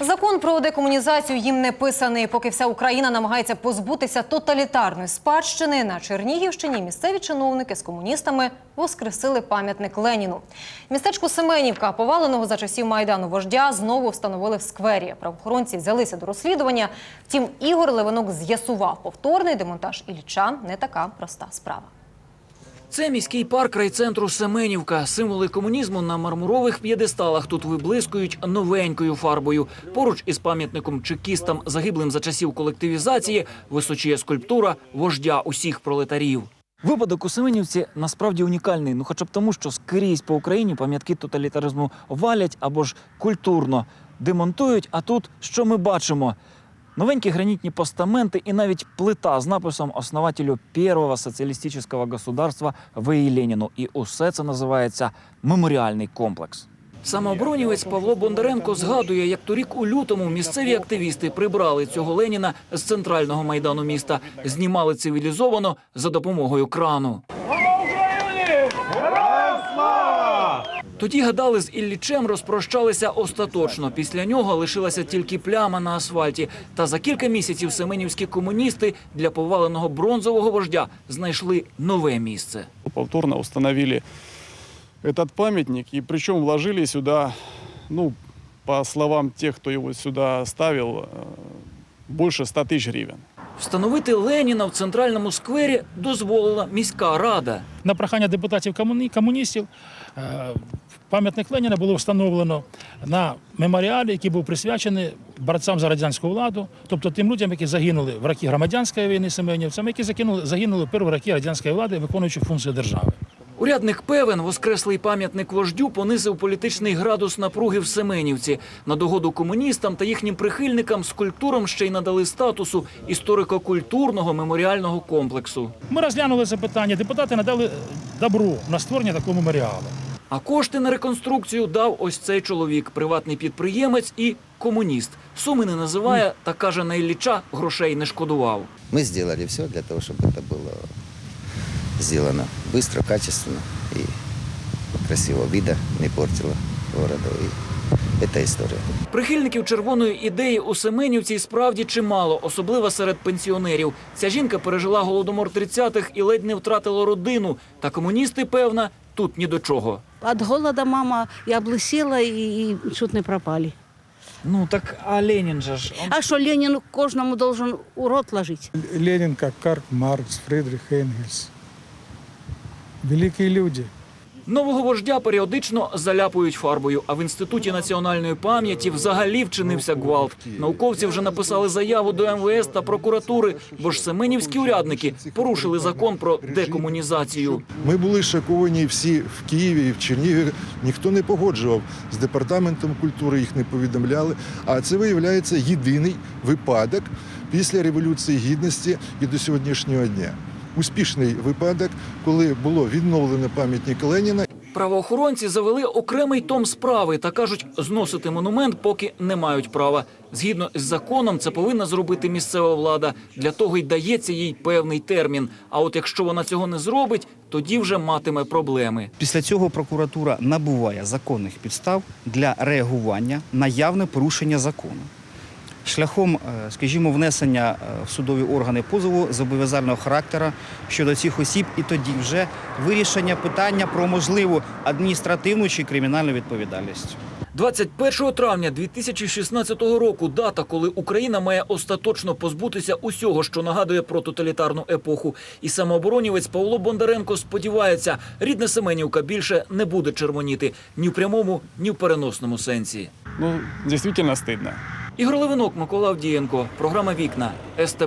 Закон про декомунізацію їм не писаний. Поки вся Україна намагається позбутися тоталітарної спадщини на Чернігівщині, місцеві чиновники з комуністами воскресили пам'ятник Леніну. Містечко Семенівка, поваленого за часів майдану вождя, знову встановили в сквері. Правоохоронці взялися до розслідування. Втім, Ігор Левинок з'ясував, повторний демонтаж Ілліча не така проста справа. Це міський парк райцентру Семенівка. Символи комунізму на мармурових п'єдесталах тут виблискують новенькою фарбою. Поруч із пам'ятником чекістам, загиблим за часів колективізації, височіє скульптура вождя усіх пролетарів. Випадок у Семенівці насправді унікальний. Ну, хоча б тому, що скрізь по Україні пам'ятки тоталітаризму валять або ж культурно демонтують. А тут що ми бачимо? Новенькі гранітні постаменти і навіть плита з написом основателю першого соціалістичного государства В.І. Леніну. І усе це називається меморіальний комплекс. Самооборонівець Павло Бондаренко згадує, як торік у лютому місцеві активісти прибрали цього Леніна з центрального майдану міста, знімали цивілізовано за допомогою крану. Тоді гадали, з Іллічем розпрощалися остаточно. Після нього лишилася тільки пляма на асфальті. Та за кілька місяців семенівські комуністи для поваленого бронзового вождя знайшли нове місце. повторно установили этот памятник, и причем вложили сюда, ну, по словам тех, кто его сюда ставил, э, больше 100 тысяч гривен. Встановити Леніна в центральному сквері дозволила міська рада. На прохання депутатів комуні- комуністів е, пам'ятник Леніна було встановлено на меморіалі, який був присвячений борцям за радянську владу, тобто тим людям, які загинули в роки громадянської війни семенівцям, які загинули, загинули в перші роки радянської влади, виконуючи функцію держави. Урядник певен, воскреслий пам'ятник вождю понизив політичний градус напруги в Семенівці. На догоду комуністам та їхнім прихильникам скульптурам ще й надали статусу історико-культурного меморіального комплексу. Ми розглянули це питання. Депутати надали добро на створення такого меморіалу. А кошти на реконструкцію дав ось цей чоловік, приватний підприємець і комуніст. Суми не називає та каже, на Ілліча грошей не шкодував. Мы сделали все для того, чтобы это было сделано быстро, качественно и красивого вида, не портило города. И это история. Прихильників червоної ідеї у Семенівці і справді чимало, особливо серед пенсіонерів. Ця жінка пережила голодомор 30-х і ледь не втратила родину. Та комуністи, певна, тут ні до чого. От голода мама і облысела, і, і чуть не пропали. Ну так а Ленін же ж. А що Ленін кожному должен у рот ложить? Ленин, как Карл Маркс, Фридрих Энгельс. Великие люди. Нового вождя періодично заляпують фарбою. А в інституті національної пам'яті взагалі вчинився гвалт. Науковці вже написали заяву до МВС та прокуратури, бо ж семенівські урядники порушили закон про декомунізацію. Ми були шоковані всі в Києві і в Чернігові. Ніхто не погоджував з департаментом культури, їх не повідомляли. А це виявляється єдиний випадок після революції гідності і до сьогоднішнього дня. Успішний випадок, коли було відновлено пам'ятник Леніна Правоохоронці завели окремий том справи та кажуть, зносити монумент поки не мають права. Згідно з законом, це повинна зробити місцева влада. Для того й дається їй певний термін. А от якщо вона цього не зробить, тоді вже матиме проблеми. Після цього прокуратура набуває законних підстав для реагування на явне порушення закону. Шляхом, е, скажімо, внесення е, в судові органи позову зобов'язального характера щодо цих осіб, і тоді вже вирішення питання про можливу адміністративну чи кримінальну відповідальність. 21 травня 2016 року дата, коли Україна має остаточно позбутися усього, що нагадує про тоталітарну епоху. І самооборонівець Павло Бондаренко сподівається, рідна Семенівка більше не буде червоніти ні в прямому, ні в переносному сенсі. Ну, действительно стыдно. Ігор Левинок, Микола Авдієнко, програма Вікна СТБ.